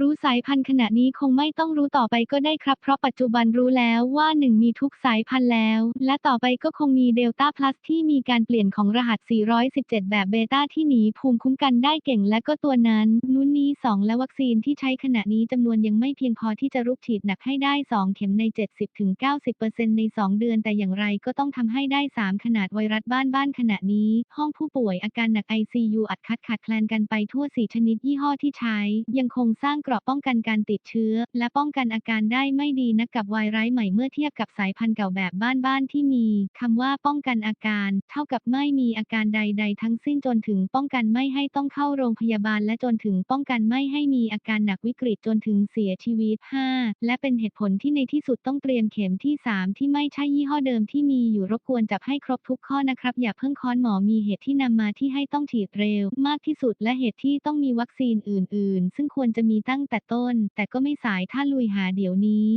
รู้สายพันธุ์ขณะนี้คงไม่ต้องรู้ต่อไปก็ได้ครับ เพราะปัจจุบันรู้แล้วว่า1มีทุกสายพันธุ์แล้ว และต่อไปก็คงมีเดลต้าพลัสที่มีการเปลี่ยนของรหัส 417 แบบเบต้าที่หนีภูมิคุ้มกันได้เก่งและก็ตัวนั้นนู้นนี้ 2 และวัคซีนที่ใช้ขณะนี้จำนวนยังไม่เพียงพอที่จะรุกฉีดหนักให้ได้ 2 เข็มใน 70-90%ใน 2 เดือน แต่อย่างไรก็ต้องทำให้ได้ 3 ขนาดไวรัสบ้านบ้านขณะนี้ ห้องผู้ป่วยอาการหนัก ICU อัดคัดขาดแคลนกันไปทั่ว 4 ชนิดยี่ห้อที่ใช้ ยังคงสร้างเกราะป้องกันการติดเชื้อ และป้องกันอาการได้ไม่ดีนักกับไวรัสใหม่เมื่อเทียบกับสายพันธุ์เก่าแบบบ้านๆที่มีคำว่าป้องกันอาการ เท่ากับไม่มีอาการใด ๆ ทั้งสิ้นจนถึงป้องกันไม่ให้ต้องเข้าโรงพยาบาล และจนถึงป้องกันไม่ให้มีอาการหนักวิกฤตจนถึงเสียชีวิต 5. และเป็นเหตุผลที่ในที่สุดต้องเตรียมเข็มที่ 3 ที่ไม่ใช่ยี่ห้อเดิมที่มีอยู่รบกวนจับให้ครบทุกข้อนะครับ อย่าเพิ่งค้อนหมอมีเหตุที่นำมาที่ให้ต้องฉีดเร็ว มากที่สุดและเหตุที่ต้องมีวัคซีนอื่น ๆ ซึ่งควรจะมีตั้งแต่ต้น แต่ก็ไม่สายถ้าลุยหาเดี๋ยวนี้